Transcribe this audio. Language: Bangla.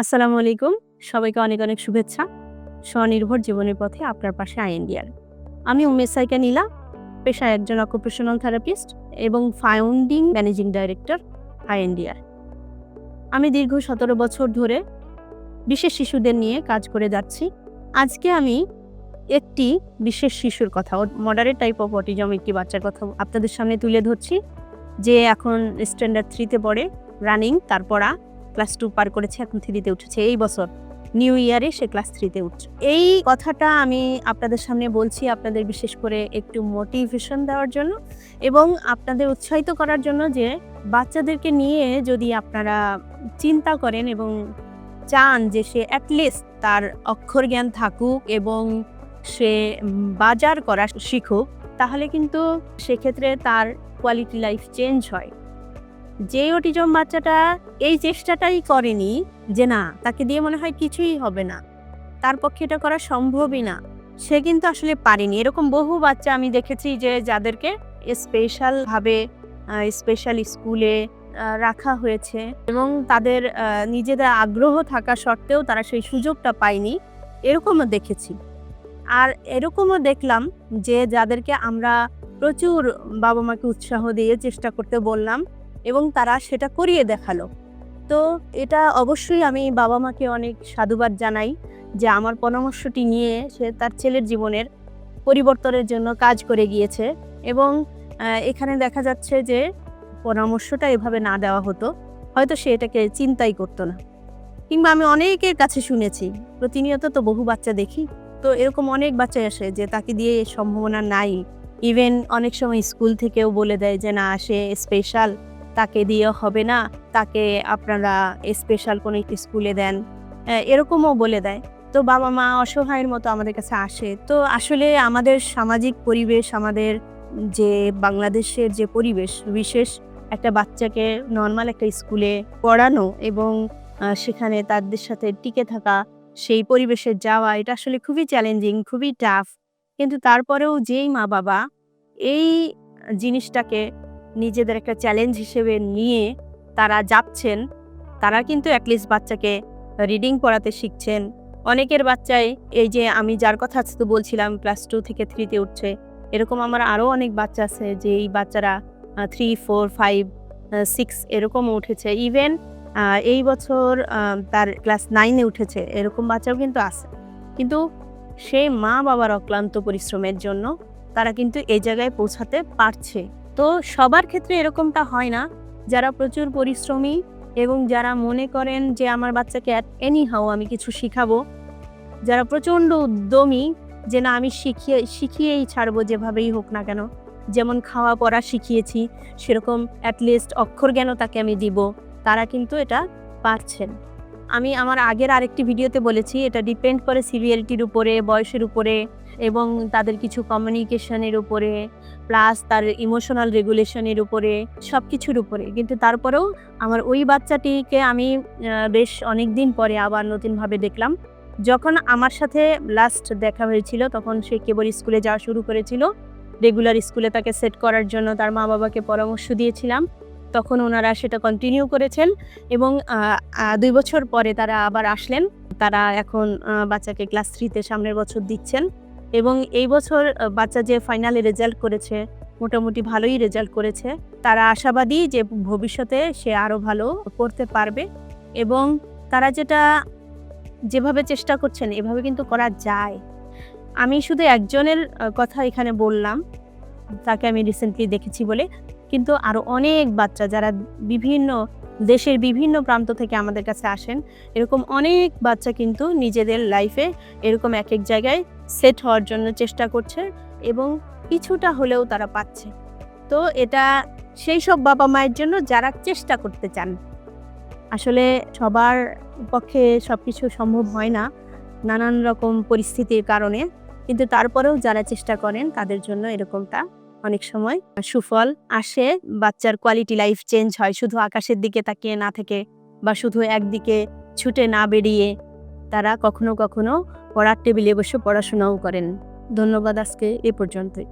আসসালামু আলাইকুম। সবাইকে অনেক অনেক শুভেচ্ছা। স্বনির্ভর জীবনের পথে আপনার পাশে আই ইন্ডিয়ার আমি উমেশ সাইকা নীলা, পেশায় একজন অকুপেশনাল থেরাপিস্ট এবং ফাউন্ডিং ম্যানেজিং ডাইরেক্টর আই ইন্ডিয়ার আমি দীর্ঘ সতেরো বছর ধরে বিশেষ শিশুদের নিয়ে কাজ করে যাচ্ছি। আজকে আমি একটি বিশেষ শিশুর কথা মডারেট টাইপ অফ অটিজম একটি বাচ্চার কথা আপনাদের সামনে তুলে ধরছি। যে এখন স্ট্যান্ডার্ড থ্রিতে পড়ে রানিং তারপরা ক্লাস টু পার করেছে, এখন থ্রিতে উঠেছে। এই বছর নিউ ইয়ারে সে ক্লাস থ্রিতে উঠছে। এই কথাটা আমি আপনাদের সামনে বলছি আপনাদের বিশেষ করে একটু মোটিভেশন দেওয়ার জন্য এবং আপনাদের উৎসাহিত করার জন্য যে বাচ্চাদেরকে নিয়ে যদি আপনারা চিন্তা করেন এবং চান যে সে অ্যাটলিস্ট তার অক্ষর জ্ঞান থাকুক এবং সে বাজার করা শিখুক, তাহলে কিন্তু সেক্ষেত্রে তার কোয়ালিটি লাইফ চেঞ্জ হয়। যে অটিজম বাচ্চাটা এই চেষ্টাটাই করেনি যে না, তাকে দিয়ে মনে হয় কিছুই হবে না, তার পক্ষে এটা করা সম্ভবই না, সে কিন্তু আসলে পারেনি। এরকম বহু বাচ্চা আমি দেখেছি যে যাদেরকে স্পেশাল ভাবে স্পেশাল স্কুলে রাখা হয়েছে এবং তাদের নিজেদের আগ্রহ থাকা সত্ত্বেও তারা সেই সুযোগটা পায়নি, এরকমও দেখেছি। আর এরকমও দেখলাম যে যাদেরকে আমরা প্রচুর বাবা মাকে উৎসাহ দিয়ে চেষ্টা করতে বললাম এবং তারা সেটা করিয়ে দেখাল। তো এটা অবশ্যই আমি বাবা মাকে অনেক সাধুবাদ জানাই যে আমার পরামর্শটি নিয়ে সে তার ছেলের জীবনের পরিবর্তনের জন্য কাজ করে গিয়েছে এবং এখানে দেখা যাচ্ছে যে পরামর্শটা এভাবে না দেওয়া হতো। হয়তো সে এটাকে চিন্তাই করতো না। কিংবা আমি অনেকের কাছে শুনেছি, প্রতিনিয়ত তো বহু বাচ্চা দেখি। তো এরকম অনেক বাচ্চা আসে যে তাকে দিয়ে সম্ভাবনা নাই। ইভেন অনেক সময় স্কুল থেকেও বলে দেয় যে না, সে স্পেশাল তাকে দিয়ে হবে না, তাকে আপনারা স্পেশাল কোনো স্কুলে দেন। এরকমও বলে দেয়। তো বাবা মা অসহায়ের মতো আমাদের কাছে আসে। তো আসলে আমাদের সামাজিক পরিবেশ, আমাদের যে বাংলাদেশের যে পরিবেশ, বিশেষ একটা বাচ্চাকে নর্মাল একটা স্কুলে পড়ানো এবং সেখানে তাদের সাথে টিকে থাকা, সেই পরিবেশে যাওয়া, এটা আসলে খুবই চ্যালেঞ্জিং খুবই টাফ কিন্তু তারপরেও যেই মা বাবা এই জিনিসটাকে নিজেদের একটা চ্যালেঞ্জ হিসেবে নিয়ে তারা যাচ্ছেন, তারা কিন্তু অ্যাটলিস্ট বাচ্চাকে রিডিং পড়াতে শিখছেন। অনেকের বাচ্চাই এই যে আমি যার কথা আজকে বলছিলাম ক্লাস টু থেকে থ্রিতে উঠছে, এরকম আমার আরও অনেক বাচ্চা আছে যে এই বাচ্চারা থ্রি ফোর ফাইভ সিক্স এরকমও উঠেছে। ইভেন এই বছর তার ক্লাস নাইনে উঠেছে, এরকম বাচ্চাও কিন্তু আছে। কিন্তু সেই মা বাবার অক্লান্ত পরিশ্রমের জন্য তারা কিন্তু এই জায়গায় পৌঁছাতে পারছে। তো সবার ক্ষেত্রে এরকমটা হয় না। যারা প্রচুর পরিশ্রমী এবং যারা মনে করেন যে আমার বাচ্চাকে এনি হাও আমি কিছু শিখাবো, যারা প্রচণ্ড উদ্যমী যে না আমি শিখিয়ে, শিখিয়েই ছাড়বো যেভাবেই হোক না কেন, যেমন খাওয়া পড়া শিখিয়েছি, সেরকম অ্যাটলিস্ট অক্ষর জ্ঞানও তাকে আমি দিব, তারা কিন্তু এটা পারছেন। আমি আমার আগের আরেকটি ভিডিওতে বলেছি, এটা ডিপেন্ড করে সিভিয়ারিটির উপরে, বয়সের উপরে এবং তাদের কিছু কমিউনিকেশনের উপরে প্লাস তার ইমোশনাল রেগুলেশনের উপরে সব কিছুর উপরে। কিন্তু তারপরেও আমার ওই বাচ্চাটিকে আমি বেশ অনেক দিন পরে আবার নতুনভাবে দেখলাম। যখন আমার সাথে লাস্ট দেখা হয়েছিল, তখন সে কেবল স্কুলে যাওয়া শুরু করেছিল। রেগুলার স্কুলে তাকে সেট করার জন্য তার মা বাবাকে পরামর্শ দিয়েছিলাম। তখন ওনারা সেটা কন্টিনিউ করেছেন এবং দুই বছর পরে তারা আবার আসলেন। তারা এখন বাচ্চাকে ক্লাস থ্রিতে সামনের বছর দিচ্ছেন এবং এই বছর বাচ্চা যে ফাইনালে রেজাল্ট করেছে, মোটামুটি ভালোই রেজাল্ট করেছে। তারা আশাবাদী যে ভবিষ্যতে সে আরও ভালো করতে পারবে এবং তারা যেটা, যেভাবে চেষ্টা করছেন এভাবে কিন্তু করা যায়। আমি শুধু একজনের কথা এখানে বললাম, তাকে আমি রিসেন্টলি দেখেছি বলে। কিন্তু আরও অনেক বাচ্চা যারা বিভিন্ন দেশের বিভিন্ন প্রান্ত থেকে আমাদের কাছে আসেন, এরকম অনেক বাচ্চা কিন্তু নিজেদের লাইফে এরকম এক এক জায়গায় সেট হওয়ার জন্য চেষ্টা করছে এবং কিছুটা হলেও তারা পাচ্ছে। তো এটা সেই সব বাবা মায়ের জন্য যারা চেষ্টা করতে চান। আসলে সবার পক্ষে সব কিছু সম্ভব হয় না নানান রকম পরিস্থিতির কারণে, কিন্তু তারপরেও যারা চেষ্টা করেন তাদের জন্য এরকমটা অনেক সময় সুফল আসে, বাচ্চার কোয়ালিটি লাইফ চেঞ্জ হয়, শুধু আকাশের দিকে তাকিয়ে না থেকে বা শুধু একদিকে ছুটে না বেরিয়ে তারা কখনো কখনো পড়ার টেবিলে বসে পড়াশোনাও করেন। ধন্যবাদ আজকে এ পর্যন্তই।